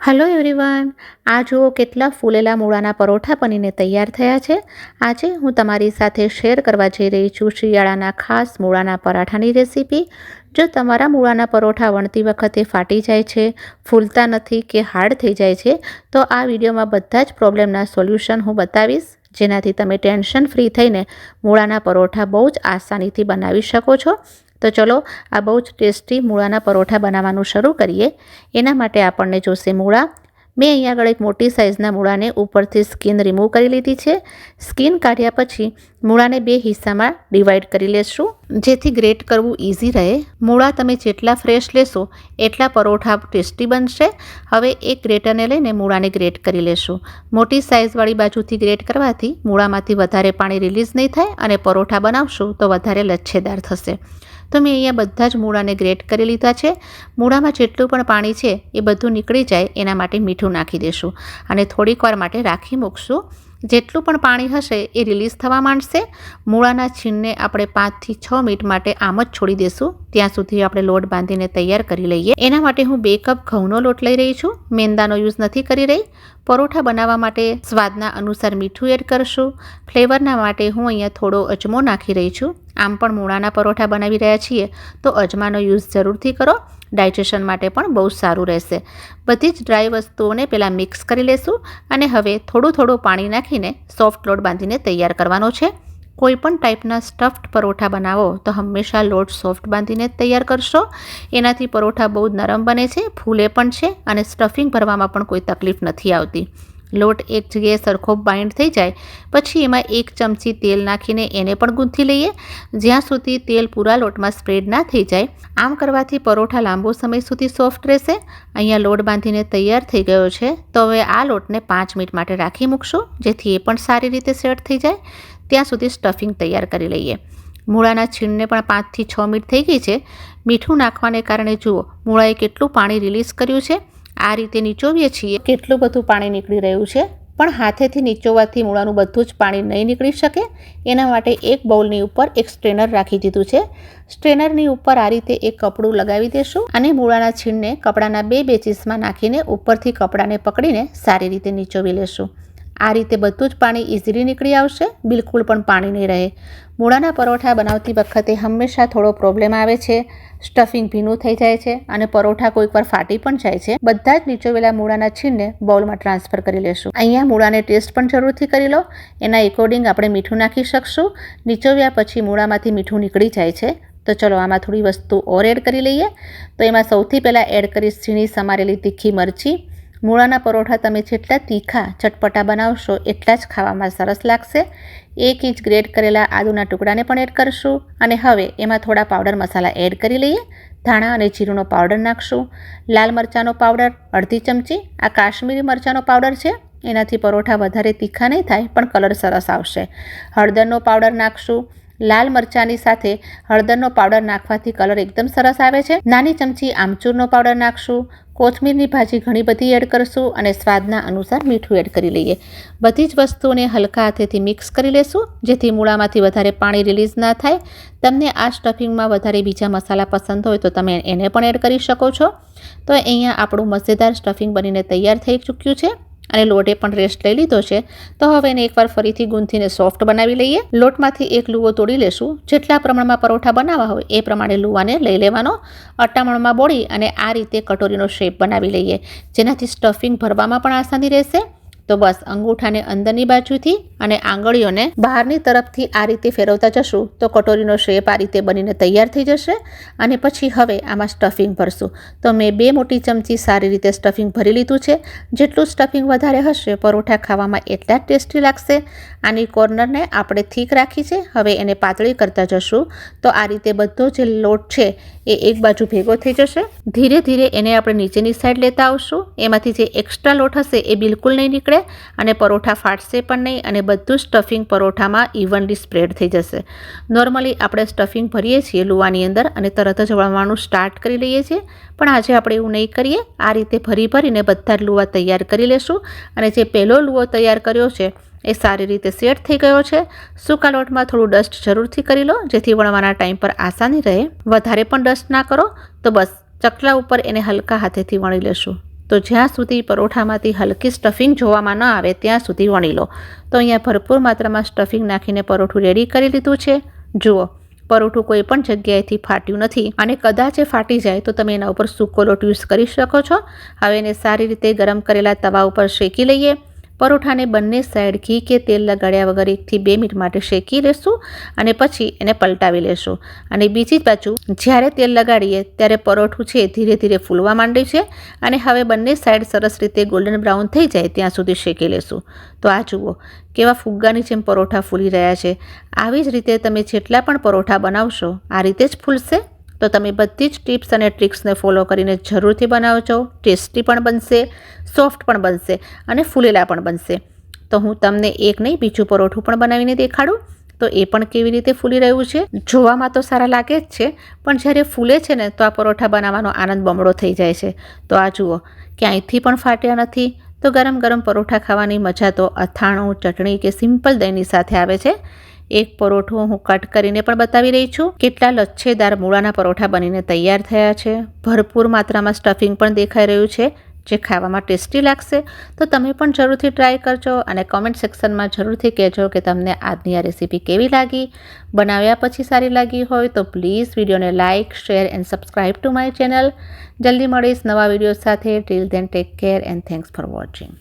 Hello everyone આ જુઓ કેટલા ફૂલેલા મૂળાના પરોઠા બનીને તૈયાર થયા છે. આજે હું તમારી સાથે શેર કરવા જઈ રહી છું શિયાળાના ખાસ મૂળાના પરાઠાની રેસીપી. જો તમારા મૂળાના પરોઠા વણતી વખતે ફાટી જાય છે, ફૂલતા નથી કે હાર્ડ થઈ જાય છે, તો આ વિડીયોમાં બધા જ પ્રોબ્લેમના સોલ્યુશન હું બતાવીશ. જેનાથી તમે ટેન્શન ફ્રી થઈને મૂળાના પરોઠા બહુ જ આસાનીથી બનાવી શકો છો. તો ચલો, આ બહુ જ ટેસ્ટી મૂળાના પરોઠા બનાવવાનું શરૂ કરીએ. એના માટે આપણને જોશે મૂળા. મેં અહીંયા આગળ એક મોટી સાઇઝના મૂળાને ઉપરથી સ્કિન રિમૂવ કરી લીધી છે. સ્કિન કાઢ્યા પછી મૂળાને બે હિસ્સામાં ડિવાઈડ કરી લેશું, જેથી ગ્રેટ કરવું ઇઝી રહે. મૂળા તમે જેટલા ફ્રેશ લેશો, એટલા પરોઠા ટેસ્ટી બનશે. હવે એક ગ્રેટરને લઈને મૂળાને ગ્રેટ કરી લેશું. મોટી સાઇઝવાળી બાજુથી ગ્રેટ કરવાથી મૂળામાંથી વધારે પાણી રિલીઝ નહીં થાય અને પરોઠા બનાવશું તો વધારે લચ્છેદાર થશે. તો મેં અહીંયા બધા જ મૂળાને ગ્રેટ કરી લીધા છે. મૂળામાં જેટલું પણ પાણી છે એ બધું નીકળી જાય એના માટે મીઠું નાખી દઈશું અને થોડીક વાર માટે રાખી મૂકશું. જેટલું પણ પાણી હશે એ રિલીઝ થવા માંડશે. મૂળાના છીણને આપણે પાંચથી છ મિનિટ માટે આમ જ છોડી દઈશું ત્યાં સુધી આપણે લોટ બાંધીને તૈયાર કરી લઈએ. એના માટે હું બે કપ ઘઉંનો લોટ લઈ રહી છું. મેંદાનો યુઝ નથી કરી રહી. પરોઠા બનાવવા માટે સ્વાદના અનુસાર મીઠું એડ કરશું. ફ્લેવરના માટે હું અહીંયા થોડો અજમો નાખી રહી છું. આમ પણ મૂળાના પરોઠા બનાવી રહ્યા છીએ, તો અજમાનો યુઝ જરૂરથી કરો. ડાયજેશન માટે પણ બહુ સારું રહેશે. બધી જ ડ્રાય વસ્તુઓને પહેલાં મિક્સ કરી લેશું અને હવે થોડું થોડું પાણી નાખીને સોફ્ટ લોટ બાંધીને તૈયાર કરવાનો છે. કોઈપણ ટાઈપના સ્ટફ્ડ પરોઠા બનાવો તો હંમેશા લોટ સોફ્ટ બાંધીને તૈયાર કરશો. એનાથી પરોઠા બહુ નરમ બને છે, ફૂલે પણ છે અને સ્ટફિંગ ભરવામાં પણ કોઈ તકલીફ નથી આવતી. લોટ એક જગ્યાએ સરખો બાઇન્ડ થઈ જાય, પછી એમાં એક ચમચી તેલ નાખીને એને પણ ગૂંથી લઈએ. જ્યાં સુધી તેલ પૂરા લોટમાં સ્પ્રેડ ના થઈ જાય, આમ કરવાથી પરોઠા લાંબો સમય સુધી સોફ્ટ રહેશે. અહીંયા લોટ બાંધીને તૈયાર થઈ ગયો છે, તો હવે આ લોટને પાંચ મિનિટ માટે રાખી મૂકશું, જેથી એ પણ સારી રીતે સેટ થઈ જાય. ત્યાં સુધી સ્ટફિંગ તૈયાર કરી લઈએ. મૂળાના છીણને પણ પાંચથી છ મિનિટ થઈ ગઈ છે. મીઠું નાખવાને કારણે જુઓ, મૂળાએ કેટલું પાણી રિલીઝ કર્યું છે. આ રીતે નીચોવીએ છીએ. કેટલું બધું પાણી નીકળી રહ્યું છે, પણ હાથેથી નીચોવાથી મૂળાનું બધું જ પાણી નહીં નીકળી શકે. એના માટે એક બાઉલની ઉપર એક સ્ટ્રેનર રાખી દીધું છે. સ્ટ્રેનરની ઉપર આ રીતે એક કપડું લગાવી દેશું અને મૂળાના છીણને કપડાના બે બેચીસમાં નાખીને ઉપરથી કપડાને પકડીને સારી રીતે નીચોવી લેશું. આ રીતે બધું જ પાણી ઇઝીલી નીકળી આવશે, બિલકુલ પણ પાણી નહીં રહે. મૂળાના પરોઠા બનાવતી વખતે હંમેશા થોડો પ્રોબ્લેમ આવે છે, સ્ટફિંગ ભીનું થઈ જાય છે અને પરોઠા કોઈક વાર ફાટી પણ જાય છે. બધા જ નીચોવેલા મૂળાના છીણને બાઉલમાં ટ્રાન્સફર કરી લેશું. અહીંયા મૂળાને ટેસ્ટ પણ જરૂરથી કરી લો. એના એકોર્ડિંગ આપણે મીઠું નાખી શકશું. નીચોવ્યા પછી મૂળામાંથી મીઠું નીકળી જાય છે. તો ચલો આમાં થોડી વસ્તુ ઓર એડ કરી લઈએ. તો એમાં સૌથી પહેલાં એડ કરીશ ઝીણી સમારેલી તીખી મરચી. મૂળાના પરોઠા તમે જેટલા તીખા, ચટપટા બનાવશો એટલા જ ખાવામાં સરસ લાગશે. એક ઇંચ ગ્રેડ કરેલા આદુના ટુકડાને પણ એડ કરશું અને હવે એમાં થોડા પાવડર મસાલા એડ કરી લઈએ. ધાણા અને જીરુંનો પાવડર નાખશું. લાલ મરચાંનો પાવડર, અડધી ચમચી. આ કાશ્મીરી મરચાંનો પાવડર છે. એનાથી પરોઠા વધારે તીખા નહીં થાય, પણ કલર સરસ આવશે. હળદરનો પાવડર નાખશું. લાલ મરચાંની સાથે હળદરનો પાવડર નાખવાથી કલર એકદમ સરસ આવે છે. નાની ચમચી આમચૂરનો પાવડર નાખશું. કોથમીરની ભાજી ઘણી બધી એડ કરશું અને સ્વાદના અનુસાર મીઠું એડ કરી લઈએ. બધી જ વસ્તુઓને હલકા હાથેથી મિક્સ કરી લેશું, જેથી મૂળામાંથી વધારે પાણી રિલીઝ ના થાય. તમને આ સ્ટફિંગમાં વધારે બીજા મસાલા પસંદ હોય તો તમે એને પણ એડ કરી શકો છો. તો અહીંયા આપણું મજેદાર સ્ટફિંગ બનીને તૈયાર થઈ ચૂક્યું છે. અને લોટે પણ રેસ્ટ લઈ લીધો છે. તો હવે એને એકવાર ફરીથી ગૂંથીને સોફ્ટ બનાવી લઈએ. લોટમાંથી એક લુવો તોડી લેશું. જેટલા પ્રમાણમાં પરોઠા બનાવવા હોય એ પ્રમાણે લુવાને લઈ લેવાનો. અટામણમાં બોળી અને આ રીતે કટોરીનો શેપ બનાવી લઈએ. જેનાથી સ્ટફિંગ ભરવામાં પણ આસાની રહેશે. તો બસ અંગૂઠાને અંદરની બાજુથી અને આંગળીઓને બહારની તરફથી આ રીતે ફેરવતા જશું તો કટોરીનો શેપ આ રીતે બનીને તૈયાર થઈ જશે અને પછી હવે આમાં સ્ટફિંગ ભરશું. તો મેં બે મોટી ચમચી સારી રીતે સ્ટફિંગ ભરી લીધું છે. જેટલું સ્ટફિંગ વધારે હશે, પરોઠા ખાવામાં એટલા જ ટેસ્ટી લાગશે. આની કોર્નરને આપણે થીક રાખી છે. હવે એને પાતળી કરતા જશું. તો આ રીતે બધો જે લોટ છે એ એક બાજુ ભેગો થઈ જશે. ધીરે ધીરે એને આપણે નીચેની સાઈડ લેતા આવશું. એમાંથી જે એક્સ્ટ્રા લોટ હશે એ બિલકુલ નહીં નીકળે અને પરોઠા ફાટશે પણ નહીં અને બધું સ્ટફિંગ પરોઠામાં ઇવનલી સ્પ્રેડ થઈ જશે. નોર્મલી આપણે સ્ટફિંગ ભરીએ છીએ લુવાની અંદર અને તરત જ વળવાનું સ્ટાર્ટ કરી લઈએ છીએ. પણ આજે આપણે એવું નહીં કરીએ. આ રીતે ભરી ભરીને બધા લુવા તૈયાર કરી લેશું. અને જે પહેલો લુવો તૈયાર કર્યો છે એ સારી રીતે સેટ થઈ ગયો છે. સૂકા લોટમાં થોડું ડસ્ટ જરૂરથી કરી લો, જેથી વણવાના ટાઈમ પર આસાની રહે. વધારે પણ ડસ્ટ ના કરો, તો બસ ચકલા ઉપર એને હલકા હાથેથી વણી લેશું. તો જ્યાં સુધી પરોઠામાંથી હલકી સ્ટફિંગ જોવામાં ન આવે, ત્યાં સુધી વણી લો. તો અહીંયા ભરપૂર માત્રામાં સ્ટફિંગ નાખીને પરોઠું રેડી કરી લીધું છે. જુઓ, પરોઠું કોઈ પણ જગ્યાએથી ફાટ્યું નથી. અને કદાચ એ ફાટી જાય, તો તમે એના ઉપર સૂકો લોટ યુઝ કરી શકો છો. હવે એને સારી રીતે ગરમ કરેલા તવા ઉપર શેકી લઈએ. પરોઠાને બંને સાઈડ ઘી કે તેલ લગાડ્યા વગર એકથી બે મિનિટ માટે શેકી લેશું અને પછી એને પલટાવી લેશું. અને બીજી બાજુ જ્યારે તેલ લગાડીએ ત્યારે પરોઠું છે ધીરે ધીરે ફૂલવા માંડે છે અને હવે બંને સાઈડ સરસ રીતે ગોલ્ડન બ્રાઉન થઈ જાય ત્યાં સુધી શેકી લેશું. તો આ જુઓ, કેવા ફુગ્ગાની જેમ પરોઠા ફૂલી રહ્યા છે. આવી જ રીતે તમે જેટલા પણ પરોઠા બનાવશો, આ રીતે જ ફૂલશે. તો તમે બધી જ ટિપ્સ અને ટ્રિક્સને ફોલો કરીને જરૂરથી બનાવજો. ટેસ્ટી પણ બનશે, સોફ્ટ પણ બનશે અને ફૂલેલા પણ બનશે. તો હું તમને એક નહીં, બીજું પરોઠું પણ બનાવીને દેખાડું. તો એ પણ કેવી રીતે ફૂલી રહ્યું છે? જોવામાં તો સારા લાગે જ છે, પણ જ્યારે ફૂલે છે ને, તો આ પરોઠા બનાવવાનો આનંદ બમણો થઈ જાય છે. તો આ જુઓ, ક્યાંયથી પણ ફાટ્યા નથી. તો ગરમ ગરમ પરોઠા ખાવાની મજા તો અથાણું, ચટણી કે સિમ્પલ દહીંની સાથે આવે છે. એક પરોઠો હું કટ કરીને પણ બતાવી રહી છું. કેટલા લચ્છેદાર મૂળાના પરોઠા બનીને તૈયાર થયા છે. ભરપૂર માત્રામાં સ્ટફિંગ પણ દેખાઈ રહ્યું છે, જે ખાવામાં ટેસ્ટી લાગશે. તો તમે પણ જરૂરથી ટ્રાય કરજો અને કોમેન્ટ સેક્શનમાં જરૂરથી કહેજો કે તમને આજની આ રેસીપી કેવી લાગી. બનાવ્યા પછી સારી લાગી હોય તો પ્લીઝ વિડીયોને like, share and subscribe to my channel. જલ્દી મળીશ નવા વીડિયો સાથે. Till then take care and thanks for watching.